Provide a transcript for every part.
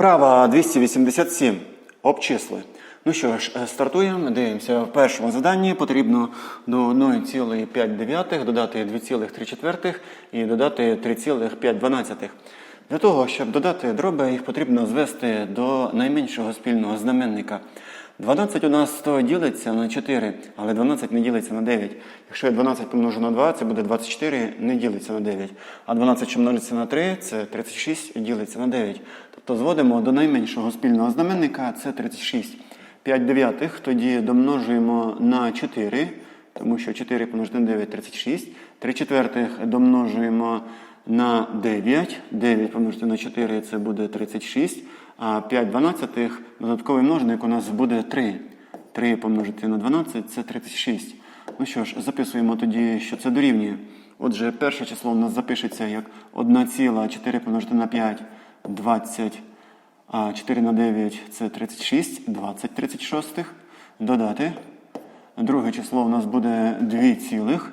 Вправа 287. Обчисли. Ну що ж, е, стартуємо. Дивимося. В першому заданні потрібно до 1,5 додати 2,3 і додати 3,5. Для того, щоб додати дроби, їх потрібно звести до найменшого спільного знаменника. 12 у нас то ділиться на 4, але 12 не ділиться на 9. Якщо я 12 помножу на 2, це буде 24, не ділиться на 9. А 12, що множиться на 3, це 36 і ділиться на 9. Тобто зводимо до найменшого спільного знаменника, це 36. 5 дев'ятих тоді домножуємо на 4, тому що 4 помножити на 9 – 36. 3 четвертих домножуємо на 9. 9 помножити на 4 це буде 36. А 5 дванадцятих додатковий множник у нас буде 3. 3 помножити на 12 це 36. Ну що ж, записуємо тоді, що це дорівнює. Отже, перше число у нас запишеться як 1,4 помножити на 5 – 20. А 4 на 9 це 36, 20 36. Додати. Друге число у нас буде 2 цілих.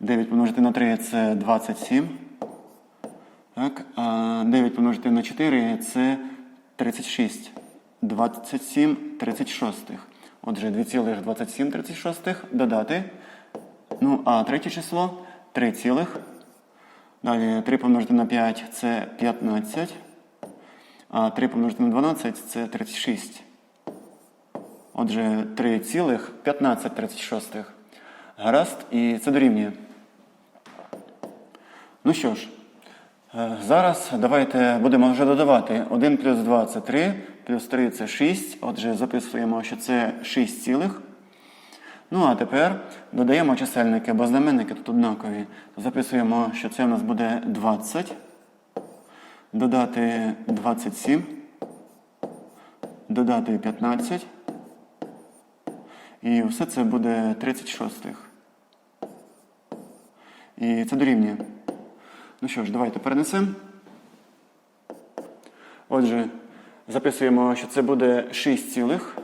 9 помножити на 3 це 27. Так, а 9 помножити на 4 це 36. 27 36. Отже, 2,27 36 додати. Ну, а третє число 3 цілих. Далі 3 помножити на 5 це 15. А 3 помножити на 12 це 36. Отже, 3 цілих 15 36. Гаразд, і це дорівнює. Ну що ж, зараз давайте будемо вже додавати. 1 плюс 2 це 3, плюс 3 це 6. Отже, записуємо, що це 6 цілих. Ну, а тепер додаємо чисельники, бо знаменники тут однакові. Записуємо, що це у нас буде 20. Додати 27. Додати 15. І все це буде 36. І це дорівнює. Ну що ж, давайте перенесемо. Отже, записуємо, що це буде 6 цілих.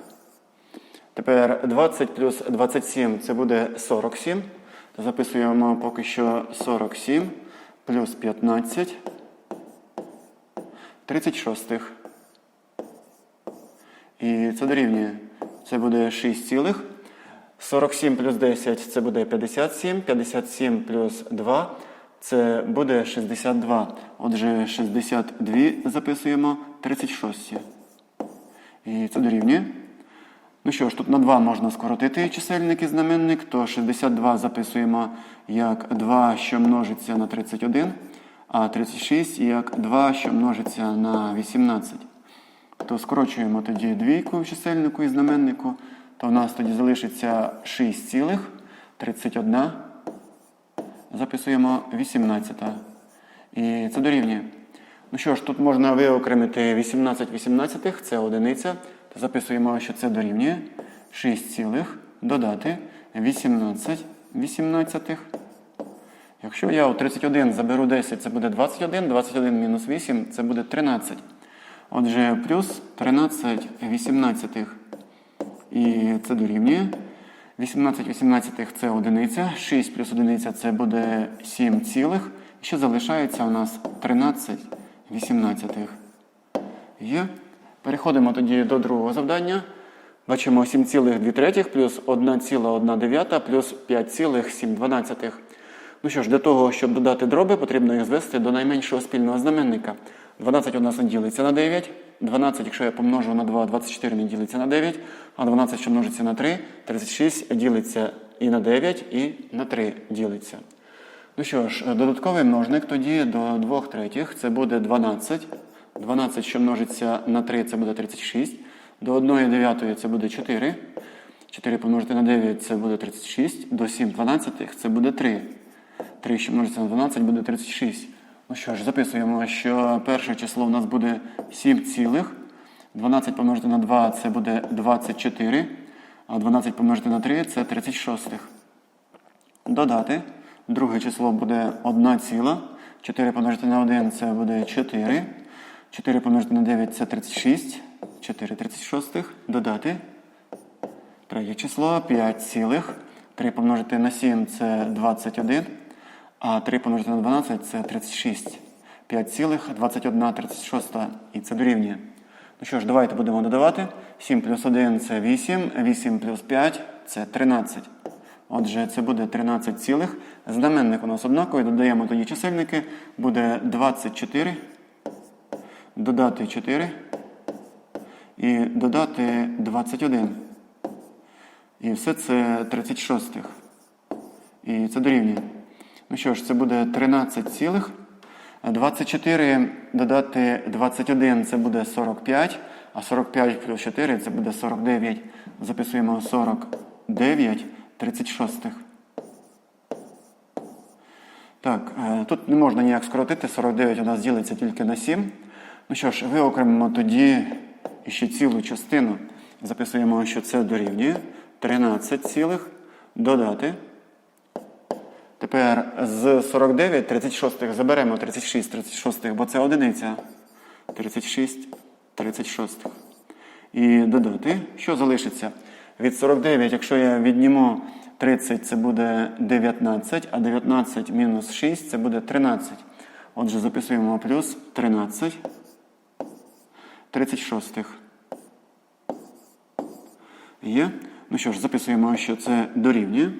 Тепер 20 плюс 27 це буде 47. Записуємо поки що 47 плюс 15. 36. І це дорівнює. Це буде 6 цілих. 47 плюс 10 це буде 57. 57 плюс 2 це буде 62. Отже, 62 записуємо 36. І це дорівнює. Ну що ж, тут на 2 можна скоротити чисельник і знаменник, то 62 записуємо як 2, що множиться на 31, а 36 як 2, що множиться на 18. То скорочуємо тоді двійку в чисельнику і знаменнику, то в нас тоді залишиться 6 цілих, 31. Записуємо 18. І це дорівнює. Ну що ж, тут можна виокремити 18 18, це одиниця. Записуємо, що це дорівнює 6 цілих, додати 18 18. Якщо я у 31 заберу 10, це буде 21, 21 мінус 8 це буде 13. Отже, плюс 13 18. І це дорівнює. 18 18 це одиниця, 6 плюс одиниця це буде 7 цілих. Ще залишається у нас 13 18. Є. Переходимо тоді до другого завдання. Бачимо 7,2 плюс 1,1 плюс 5,7. Ну що ж, для того, щоб додати дроби, потрібно їх звести до найменшого спільного знаменника. 12 у нас не ділиться на 9. 12, якщо я помножу на 2, 24 не ділиться на 9. А 12, що множиться на 3, 36 ділиться і на 9, і на 3 ділиться. Ну що ж, додатковий множник тоді до 2 третіх це буде 12. 12, що множиться на 3, це буде 36. До 1 дев'ятої це буде 4. 4 помножити на 9 це буде 36. До 7 дванадцятих це буде 3. 3, що множиться на 12, буде 36. Ну що ж, записуємо, що перше число у нас буде 7 цілих. 12 помножити на 2 це буде 24. А 12 помножити на 3 це 36. Додати. Друге число буде 1 ціла. 4 помножити на 1 це буде 4. 4 помножити на 9 це 36. 4 36. Додати. Третє число 5 цілих. 3 помножити на 7 це 21. А 3 помножити на 12 це 36. 5 21 36. І це дорівнює. Ну що ж, давайте будемо додавати. 7 плюс 1 це 8, 8 плюс 5 це 13. Отже, це буде 13 цілих. Знаменник у нас однаковий, додаємо тоді чисельники. Буде 24, додати 4 і додати 21. І все це 36. І це дорівнює. Ну що ж, це буде 13 цілих. 24 додати 21 це буде 45, а 45 плюс 4 це буде 49. Записуємо 49 36. Так, е, тут не можна ніяк скоротити, 49 у нас ділиться тільки на 7. Ну що ж, виокремимо тоді ще цілу частину. Записуємо, що це дорівнює 13 цілих додати. Тепер з 49 36 заберемо 36 36, бо це одиниця. 36 36. І додати. Що залишиться? Від 49, якщо я відніму 30, це буде 19, а 19 мінус 6 це буде 13. Отже, записуємо плюс 13 36. Є. Ну що ж, записуємо, що це дорівнює.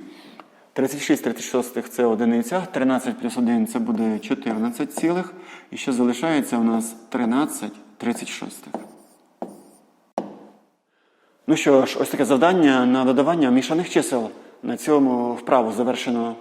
36 36 це одиниця, 13 плюс 1 це буде 14 цілих. І що залишається у нас 13 36. Ну що ж, ось таке завдання на додавання мішаних чисел. На цьому вправу завершено.